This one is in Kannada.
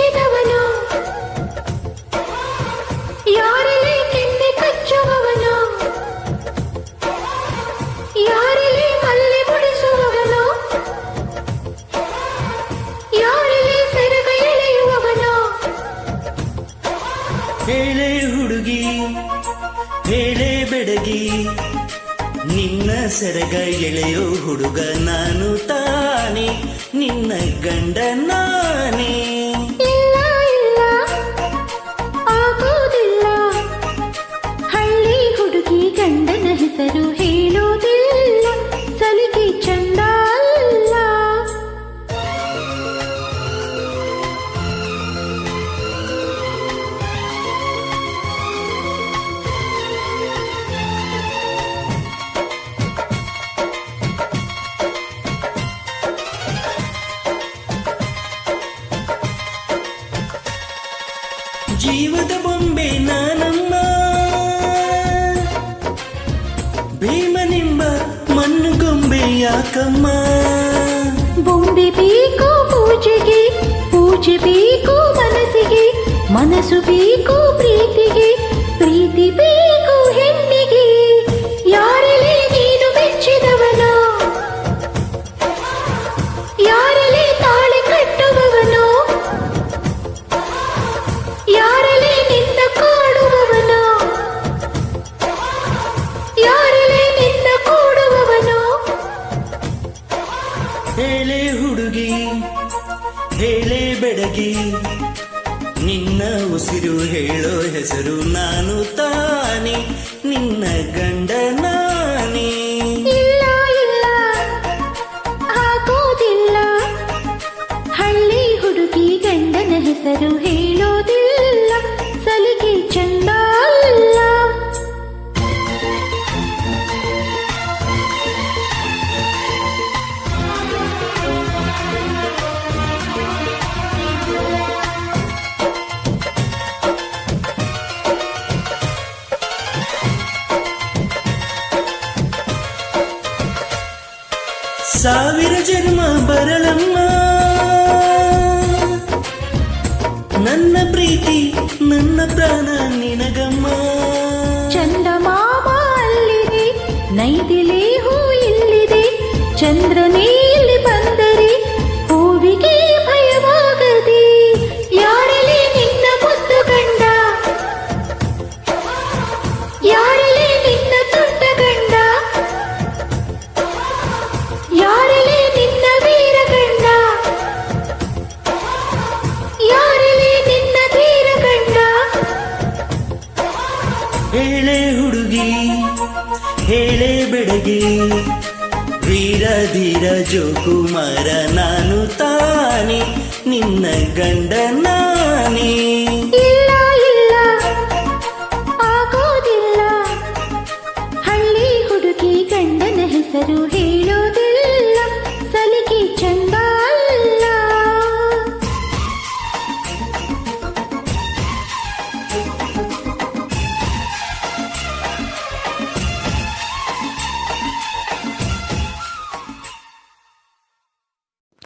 ಕಚ್ಚಿದವನು? ಮಲ್ಲಿ ಹುಡುಗಿ ಹೇಳೆ ಬೆಡಗಿ ನಿನ್ನ ಸೆರಗ ಎಳೆಯೋ ಹುಡುಗ ನಾನು ತಾನೆ ನಿನ್ನ ಗಂಡ ನಾನೇ. ಜೀವದ ಬೊಂಬೆ ನಾನಮ್ಮ ಭೀಮನೆಂಬ ಮಣ್ಣು ಗೊಂಬೆ ಯಾಕಮ್ಮ ಬೊಂಬೆ ಬೇಕು ಪೂಜೆಗೆ ಪೂಜೆ ಬೇಕು ಮನಸ್ಸಿಗೆ ಮನಸ್ಸು ಬೇಕು ಪ್ರೀತಿಗೆ ಹೇಳೆ ಹುಡುಗಿ ಹೇಳೆ ಬೆಡಗಿ. ನಿನ್ನ ಉಸಿರು ಹೇಳೋ ಹೆಸರು ನಾನು ತಾನೆ. ನಿನ್ನ ಗಂಡ ಸಾವಿರ ಜನ್ಮ ಬರಲಮ್ಮ. ನನ್ನ ಪ್ರೀತಿ ನನ್ನ ಪ್ರಾಣ ನಿನಗಮ್ಮ. ಚಂದಮಾಮ ಅಲ್ಲಿದೆ ನೈದಿಲೆ ಹೂ ಇಲ್ಲಿದೆ ಚಂದ್ರನೇ ಹೇಳೆ ಹುಡುಗಿ, ಹೇಳೆ ಬೆಡಗಿ. ವೀರ ಧೀರ ಜೋಕುಮಾರ ನಾನು ತಾನೆ, ನಿನ್ನ ಗಂಡ ನಾನೇ. ಇಲ್ಲ ಇಲ್ಲ, ಆಗೋದಿಲ್ಲ. ಹಳ್ಳಿ ಹುಡುಗಿ ಗಂಡನ ಹೆಸರು ಹೇಳಿ.